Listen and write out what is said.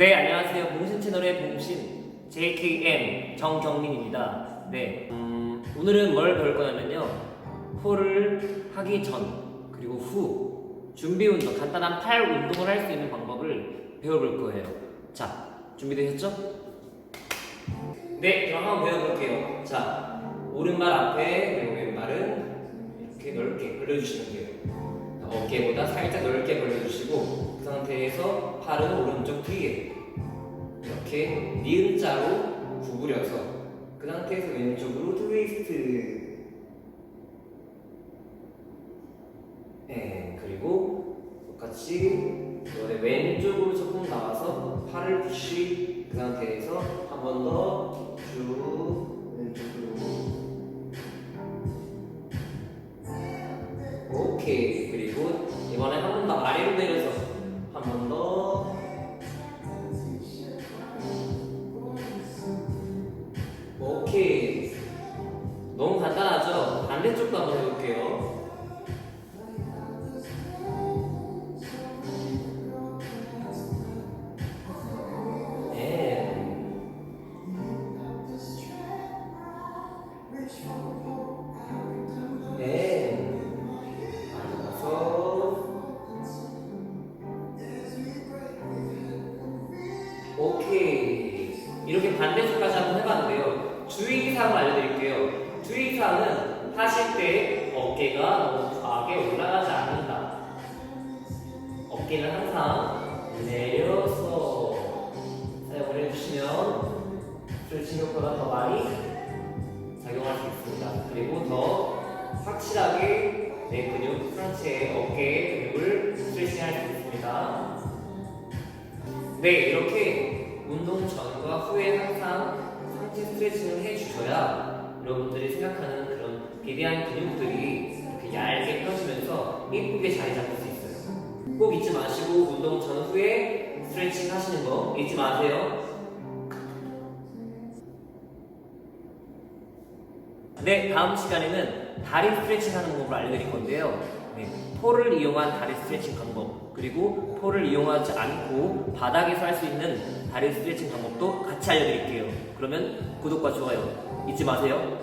네, 안녕하세요. 봉신 채널의 봉신 JKM 정경민입니다. 네, 음, 오늘은 뭘 배울 거냐면요. 폴을 하기 전 그리고 후 준비 운동, 간단한 팔 운동을 할 수 있는 방법을 배워볼 거예요. 자, 준비되셨죠? 네, 그럼 한번 배워볼게요. 자, 오른발 앞에 그리고 왼발은 이렇게 넓게 벌려주시면 돼요. 어깨보다 살짝 넓게 벌려주시고 그 상태에서 팔은 오른쪽 뒤에 이렇게 니은자로 구부려서 그 상태에서 왼쪽으로 트위스트. 네 그리고 똑같이 이번에 왼쪽으로 조금 나와서 팔을 푸시 그 상태에서 한 번 더 쭉 왼쪽으로 오케이 그리고 이번에 한 번 더 아래로 내려서 한 번 더 오케이 너무 간단하죠? 반대쪽도 한번 해볼게요 네. 이 이렇게 반대쪽까지 한번 해봤는데요. 주의사항을 알려드릴게요. 주의사항은 하실 때 어깨가 너무 과하게 올라가지 않는다. 어깨는 항상 내려서 사용을 해주시면 스트레칭 효과가 더 많이 작용할 수 있습니다. 그리고 더 확실하게 내 근육 상체의 어깨 근육을 스트레칭할 수 있습니다. 네, 이렇게 운동 전과 후에 항상 상체 스트레칭을 해주셔야 여러분들이 생각하는 그런 비대한 근육들이 이렇게 얇게 펴지면서 예쁘게 자리 잡을 수 있어요. 꼭 잊지 마시고 운동 전 후에 스트레칭 하시는 거 잊지 마세요. 네, 다음 시간에는 다리 스트레칭 하는 방법을 알려드릴 건데요. 네, 폴을 이용한 다리 스트레칭 방법, 그리고 폴을 이용하지 않고 바닥에서 할 수 있는 다리 스트레칭 방법도 같이 알려드릴게요. 그러면 구독과 좋아요 잊지 마세요.